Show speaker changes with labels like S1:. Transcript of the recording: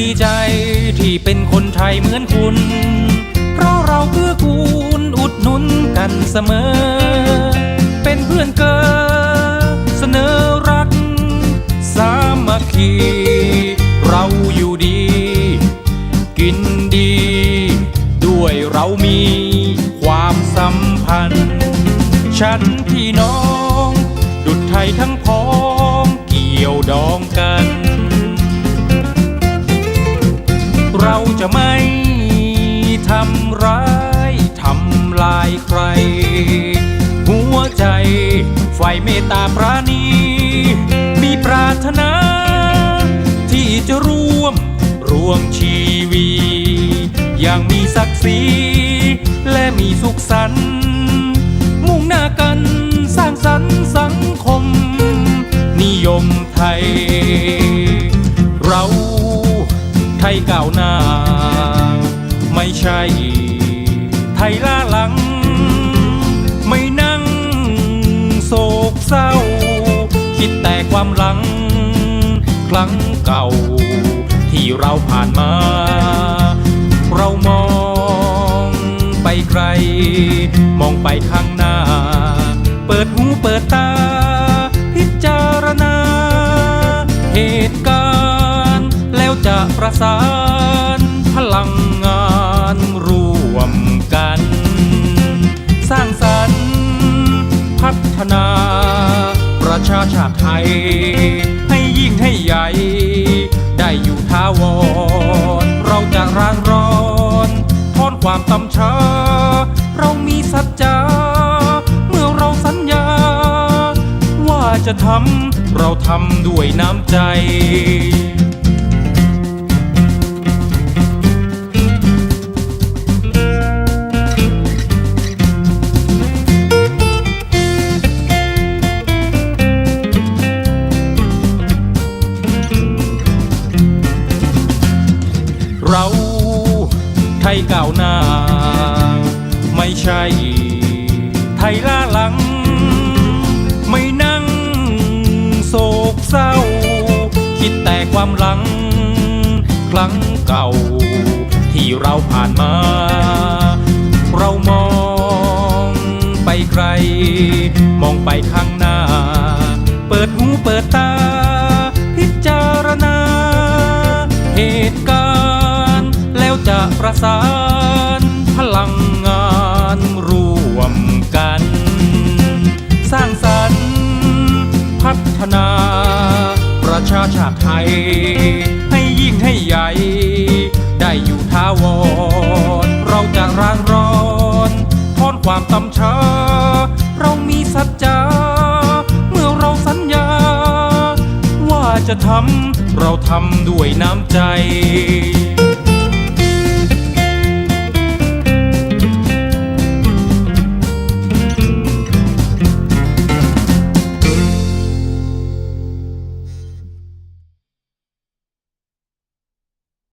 S1: ดีใจที่เป็นคนไทยเหมือนคุณ เพราะเราเกื้อกูลอุดหนุนกันเสมอ เป็นเพื่อนเกินเสนอรัก สามัคคี เราอยู่ดี กินดี ด้วยเรามีความสัมพันธ์ ฉันพี่น้อง ดุจไทยทั้งพ้องเกี่ยวดองกัน เราจะไม่ทำร้ายทำลายใคร หัวใจไฟเมตตาปราณี มีปรารถนา ที่จะร่วมร่วมชีวีอย่างมีศักดิ์ศรีและมีสุขสันต์มุ่งหน้ากันสร้างสาวนา ไม่ใช่ ไทยล้าหลัง ไม่นั่งโศกเศร้า คิดแต่ความหลัง ครั้งเก่า ที่เราผ่านมา เรามองไปไกล มองไปข้างหน้า เปิดหูเปิดตา พิจารณา เหตุการณ์แล้วจะประสาน ให้ยิ่งให้ใหญ่ ได้อยู่ท้าวร เราจะร้างร้อนทอนความตำช้า เรามีสัจจา เมื่อเราสัญญา ว่าจะทำเราทำด้วยน้ำใจ เราไทยก้าวหน้า ไม่ใช่ ไทยล้าหลัง ไม่นั่งโศกเศร้า คิดแต่ความหลัง ครั้งเก่า ที่เราผ่านมา เรามองไปไกล มองไปข้างหน้า เปิดหูเปิดตา ประสานพลังงานร่วมกัน สร้างสรรค์พัฒนา ประชาชาติไทย ให้ยิ่งให้ใหญ่ ได้อยู่ท้าวร เราจะร้างร้อนทอนความตำช้า เรามีสัจจา เมื่อเราสัญญา ว่าจะทำเราทำด้วยน้ำใจ